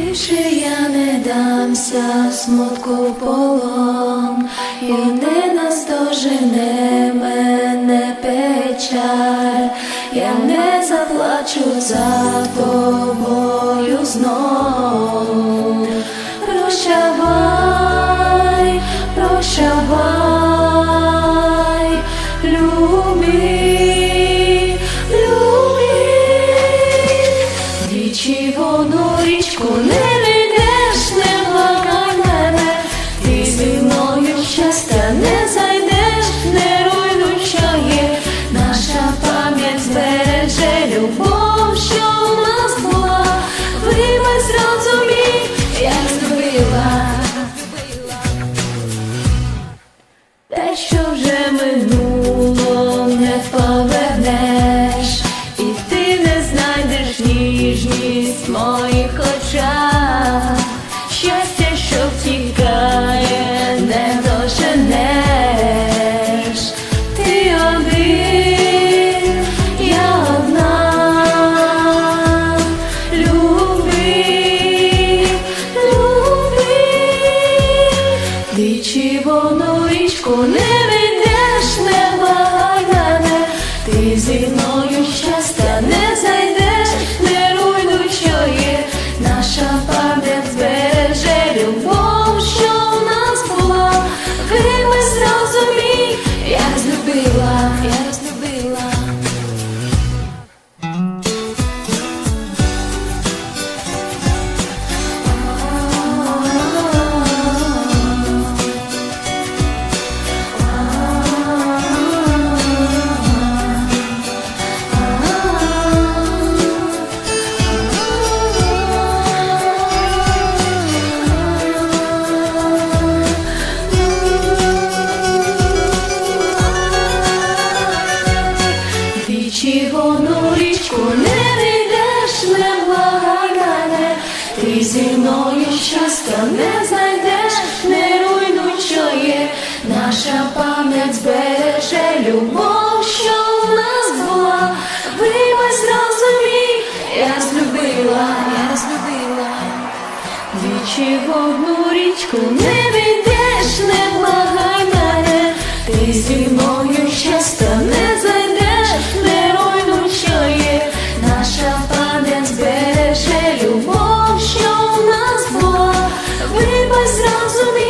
Більше я не дамся смутку в полон, і не наздожене мене печаль, я не заплачу за тобою знов. Річку не вийдеш, не мене, ти зі щастя не зайдеш, не наша пам'ять збереже любов, що в нас була, вибач зрозумій, як зробила. Вону річку зі мною щастя не знайдеш, не руйнуй, наша пам'ять збереже любов, що в нас була, вибач розумій, я злюбила, я злюбила. Двічі в одну річку не also me.